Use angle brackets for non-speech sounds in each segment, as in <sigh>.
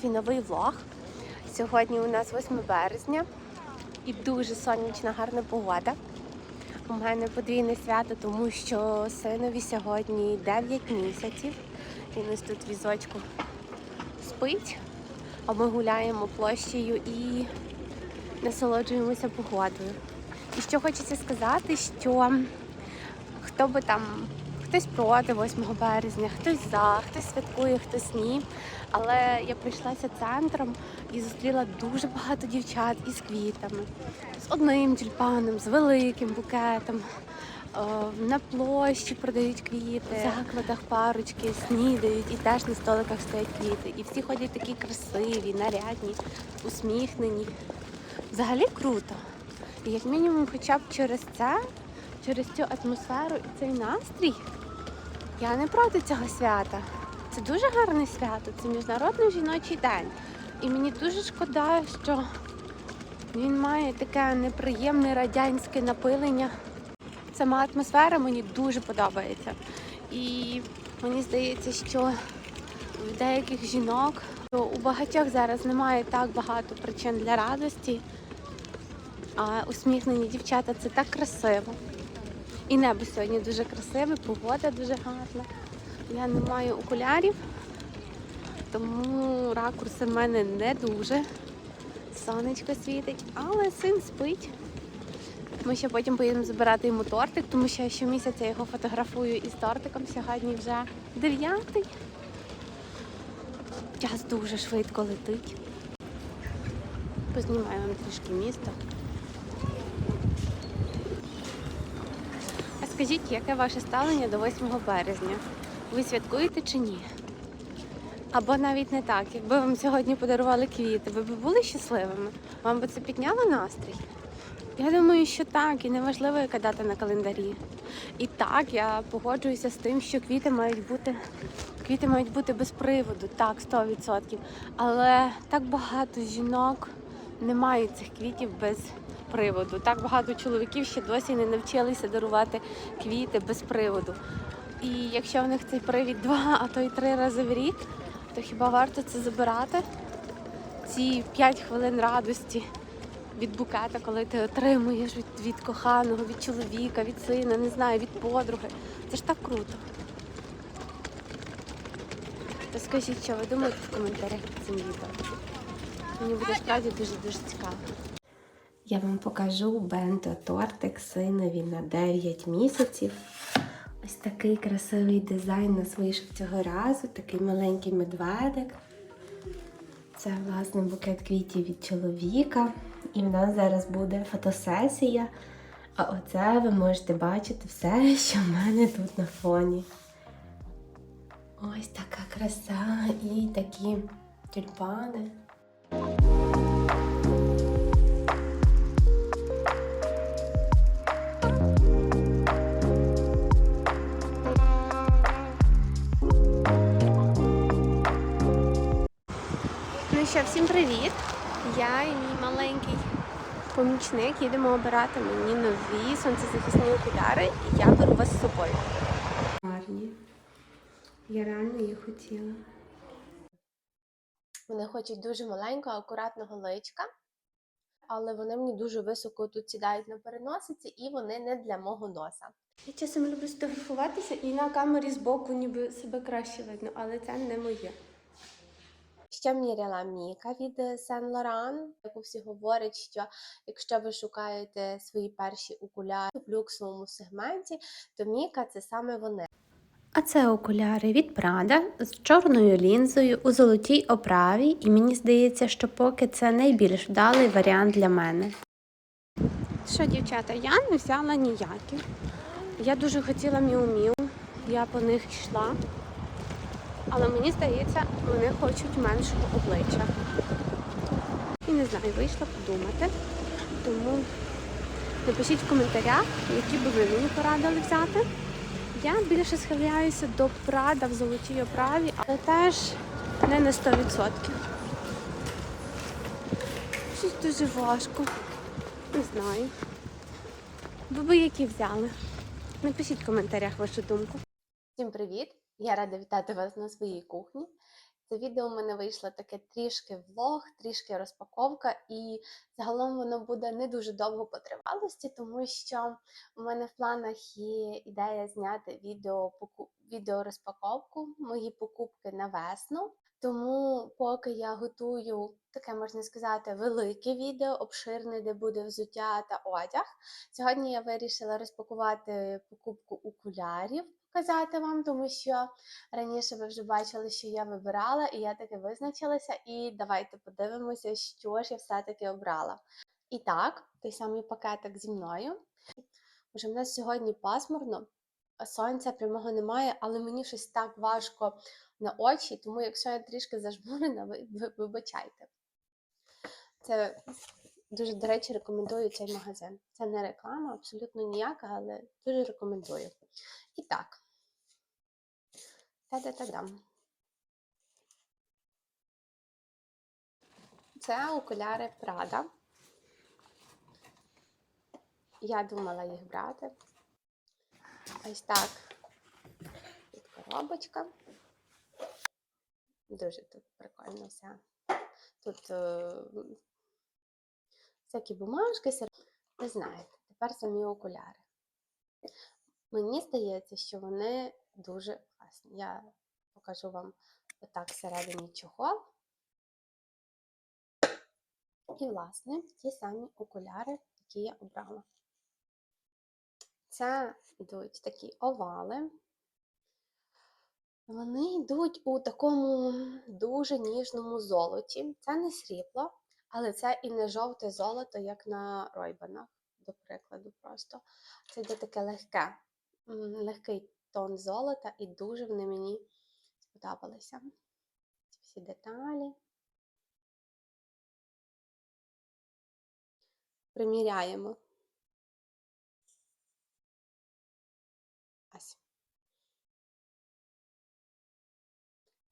свій новий влог. Сьогодні у нас 8 березня і дуже сонячна, гарна погода. У мене подвійне свято, тому що синові сьогодні 9 місяців. Він ось тут візочку спить, а ми гуляємо площею і насолоджуємося погодою. І що хочеться сказати, що хто би там, хтось проти 8 березня, хтось за, хтось святкує, хтось ні. Але я прийшлася центром і зустріла дуже багато дівчат із квітами, з одним тюльпаном, з великим букетом. На площі продають квіти, в закладах парочки снідають і теж на столиках стоять квіти. І всі ходять такі красиві, нарядні, усміхнені. Взагалі круто. І як мінімум, хоча б через це, через цю атмосферу і цей настрій, я не проти цього свята. Це дуже гарне свято, це міжнародний жіночий день. І мені дуже шкода, що він має таке неприємне радянське напилення. Сама атмосфера мені дуже подобається. І мені здається, що в деяких жінок, у багатьох зараз немає так багато причин для радості. А усміхнені дівчата це так красиво. І небо сьогодні дуже красиве, погода дуже гарна. Я не маю окулярів, тому ракурси в мене не дуже. Сонечко світить, але син спить. Ми ще потім поїдемо забирати йому тортик, тому що я щомісяця його фотографую із тортиком. Сьогодні вже дев'ятий. Час дуже швидко летить. Познімаю вам трішки місто. Скажіть, яке ваше ставлення до 8 березня? Ви святкуєте чи ні? Або навіть не так. Якби вам сьогодні подарували квіти, ви б були щасливими? Вам би це підняло настрій? Я думаю, що так, і неважливо, яка дата на календарі. І так, я погоджуюся з тим, що квіти мають бути квіти мають бути без приводу, так, 100%. Але так багато жінок не мають цих квітів без приводу. Так багато чоловіків ще досі не навчилися дарувати квіти без приводу. І якщо в них цей привід два, а то й три рази в рік, то хіба варто це забирати? Ці 5 хвилин радості від букета, коли ти отримуєш від, від коханого, від чоловіка, від сина, не знаю, від подруги. Це ж так круто. То скажіть, що ви думаєте в коментарях під цим відео. Мені буде справді дуже-дуже цікаво. Я вам покажу бенто тортик синові на 9 місяців. Ось такий красивий дизайн нас вийшов цього разу, такий маленький медведик. Це, власне, букет квітів від чоловіка. І в нас зараз буде фотосесія. А оце ви можете бачити все, <laughs> що в мене тут на фоні. Ось така краса і такі тюльпани. Що, всім привіт! Я і мій маленький помічник їдемо обирати мені нові сонцезахисні окуляри, і я беру вас з собою. Гарні. Я реально їх хотіла. Вони хочуть дуже маленького, акуратного личка, але вони мені дуже високо тут сідають на переносиці, і вони не для мого носа. Я часом люблю сфотографуватися і на камері збоку ніби себе краще видно, але це не моє. Ще міряла Міка від Saint Laurent, яку всі говорять, що якщо ви шукаєте свої перші окуляри в люксовому сегменті, то Міка це саме вони. А це окуляри від Prada з чорною лінзою у золотій оправі, і мені здається, що поки це найбільш вдалий варіант для мене. Що, дівчата, я не взяла ніякі. Я дуже хотіла міу-міу, я по них йшла. Але мені здається, вони хочуть меншого обличчя. І не знаю, вийшла подумати. Тому напишіть в коментарях, які би ви мені порадили взяти. Я більше схиляюся до Прада в золотій оправі, але теж не на 100%. Щось дуже важко. Не знаю. Ви би які взяли? Напишіть в коментарях вашу думку. Всім привіт! Я рада вітати вас на своїй кухні. Це відео в мене вийшло таке трішки влог, трішки розпаковка, і загалом воно буде не дуже довго по тривалості, тому що у мене в планах є ідея зняти відео відео розпаковку, мої покупки на весну. Тому поки я готую таке, можна сказати, велике відео, обширне, де буде взуття та одяг. Сьогодні я вирішила розпакувати покупку окулярів, показати вам, тому що раніше ви вже бачили, що я вибирала, і я таки визначилася. І давайте подивимося, що ж я все-таки обрала. І так, той самий пакетик зі мною. Уже в нас сьогодні пасмурно, сонця прямого немає, але мені щось так важко на очі, тому якщо я трішки зажмурена, ви, ви вибачайте. Це дуже, до речі, рекомендую цей магазин. Це не реклама, абсолютно ніяка, але дуже рекомендую. І так. Та-да-та-дам. Це окуляри Прада. Я думала їх брати. Ось так. Тут коробочка. Дуже тут прикольно все. Тут е, всякі бумажки, сер- ви знаєте, тепер самі окуляри. Мені здається, що вони дуже класні. Я покажу вам отак всередині чохол. І, власне, ті самі окуляри, які я обрала. Це йдуть такі овали. Вони йдуть у такому дуже ніжному золоті. Це не срібло, але це і не жовте золото, як на ройбанах, до прикладу, просто. Це йде таке легке, легкий тон золота, і дуже вони мені сподобалися. Ці всі деталі. Приміряємо.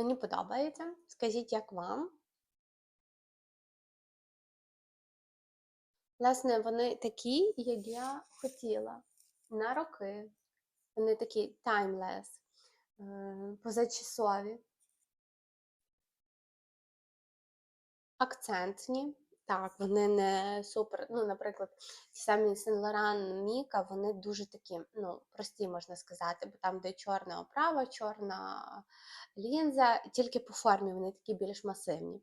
Мені подобається. Скажіть, як вам? Власне, вони такі, як я хотіла. На роки. Вони такі timeless, е, позачасові. Акцентні. Так, вони не супер. Ну, наприклад, ті самі Laurent Міка, вони дуже такі, ну, прості, можна сказати, бо там, де чорна оправа, чорна лінза, тільки по формі вони такі більш масивні.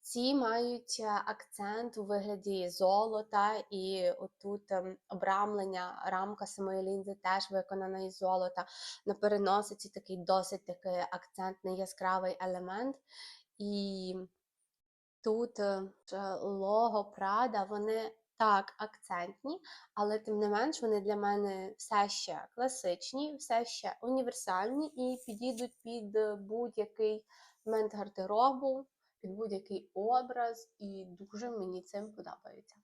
Ці мають е, акцент у вигляді золота, і отут ем, обрамлення, рамка самої лінзи теж виконана із золота. На переносиці такий досить такий акцентний яскравий елемент. І тут е, лого Прада, вони так акцентні, але тим не менш вони для мене все ще класичні, все ще універсальні і підійдуть під будь-який момент гардеробу, під будь-який образ, і дуже мені цим подобається.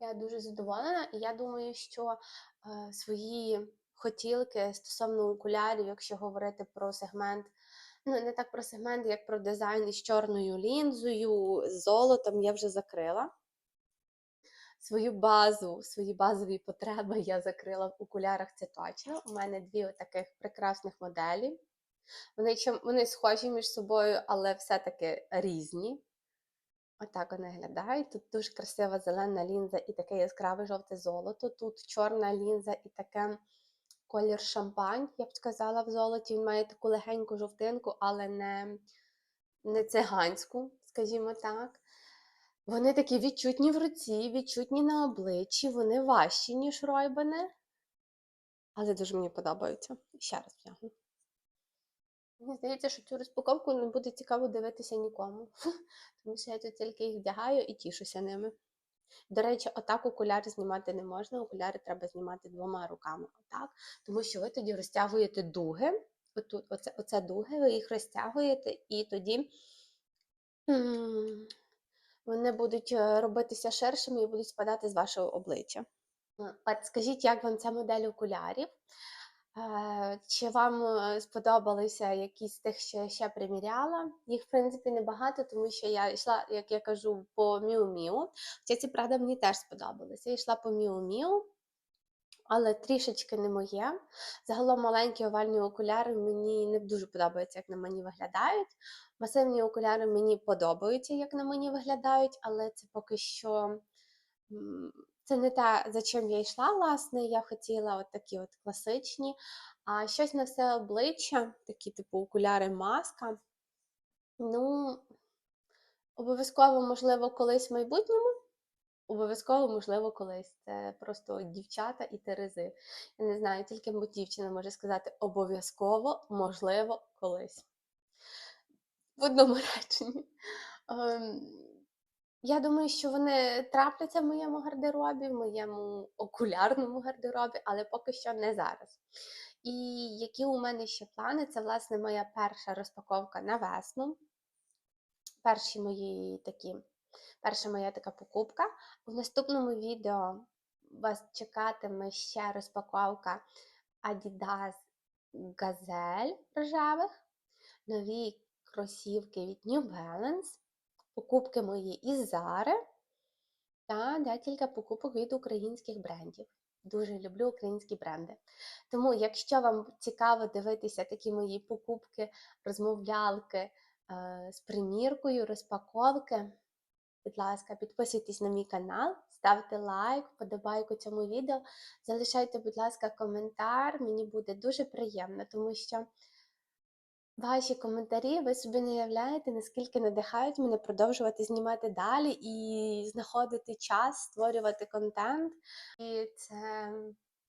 Я дуже задоволена, і я думаю, що е, свої хотілки стосовно окулярів, якщо говорити про сегмент, ну не так про сегмент, як про дизайн із чорною лінзою, з золотом, я вже закрила. Свою базу, свої базові потреби я закрила в окулярах, це. У мене дві таких прекрасних моделі. Вони, чим, вони схожі між собою, але все-таки різні. Отак вони виглядають. Тут дуже красива зелена лінза і таке яскраве жовте золото. Тут чорна лінза і таке колір шампань, я б сказала, в золоті. Він має таку легеньку жовтинку, але не, не циганську, скажімо так. Вони такі відчутні в руці, відчутні на обличчі, вони важчі, ніж ройбани. Але дуже мені подобаються. Ще раз вдягну. Мені здається, що цю розпаковку не буде цікаво дивитися нікому. <laughs> Тому що я тут тільки їх вдягаю і тішуся ними. До речі, отак окуляри знімати не можна. Окуляри треба знімати двома руками. Отак. Тому що ви тоді розтягуєте дуги. Отут, оце, оце дуги, ви їх розтягуєте, і тоді вони будуть е, робитися ширшими і будуть спадати з вашого обличчя. Скажіть, як вам ця модель окулярів? Е, Чи вам е, сподобалися якісь тих, що я ще приміряла? Їх, в принципі, небагато, тому що я йшла, як я кажу, по Міу Міу. Хоча ці правда мені теж сподобалися. Я йшла по Міу Міу. але трішечки не моє. Загалом маленькі овальні окуляри мені не дуже подобаються, як на мені виглядають. Масивні окуляри мені подобаються, як на мені виглядають, але це поки що це не те, за чим я йшла, власне. Я хотіла от такі от класичні, а щось на все обличчя, такі типу окуляри маска. Ну, обов'язково, можливо, колись в майбутньому. Обов'язково, можливо, колись. Це просто дівчата і терези. Я не знаю, тільки дівчина може сказати обов'язково, можливо, колись. В одному <laughs> реченні. Я думаю, що вони трапляться в моєму гардеробі, в моєму окулярному гардеробі, але поки що не зараз. І які у мене ще плани? Це, власне, моя перша розпаковка на весну. Перші мої такі, перша моя така покупка. У наступному відео вас чекатиме ще розпаковка Adidas Gazelle рожевих, нові кросівки від New Balance, покупки мої із Zara та декілька покупок від українських брендів. Дуже люблю українські бренди. Тому, якщо вам цікаво дивитися такі мої покупки, розмовлялки е, з приміркою, розпаковки, будь ласка, підписуйтесь на мій канал, ставте лайк, вподобайку цьому відео, залишайте, будь ласка, коментар. Мені буде дуже приємно, тому що ваші коментарі, ви собі не уявляєте, наскільки надихають мене продовжувати знімати далі і знаходити час, створювати контент. І це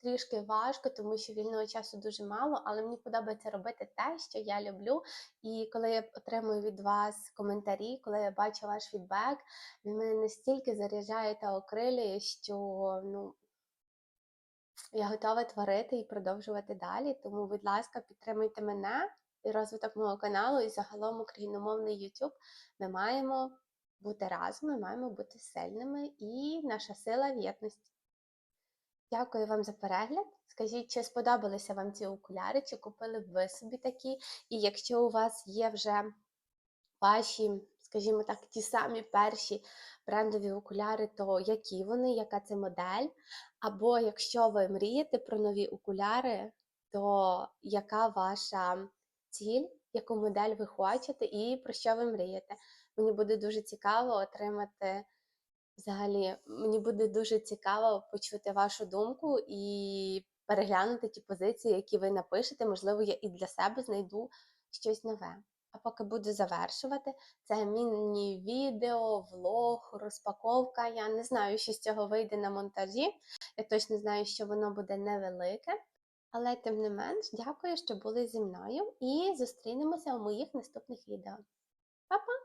трішки важко, тому що вільного часу дуже мало, але мені подобається робити те, що я люблю. І коли я отримую від вас коментарі, коли я бачу ваш фідбек, він мене настільки заряджає та окрилює, що ну. Я готова творити і продовжувати далі. Тому, будь ласка, підтримуйте мене розвиток мого каналу, і загалом україномовний YouTube. Ми маємо бути разом, ми маємо бути сильними, і наша сила в єдності. Дякую вам за перегляд. Скажіть, чи сподобалися вам ці окуляри, чи купили б ви собі такі? І якщо у вас є вже ваші, скажімо так, ті самі перші брендові окуляри, то які вони, яка це модель? Або якщо ви мрієте про нові окуляри, то яка ваша ціль, яку модель ви хочете і про що ви мрієте? Мені буде дуже цікаво отримати. Взагалі, мені буде дуже цікаво почути вашу думку і переглянути ті позиції, які ви напишете. Можливо, я і для себе знайду щось нове. А поки буду завершувати, це міні-відео, влог, розпаковка. Я не знаю, що з цього вийде на монтажі. Я точно знаю, що воно буде невелике. Але тим не менш, дякую, що були зі мною, і зустрінемося у моїх наступних відео. Па-па!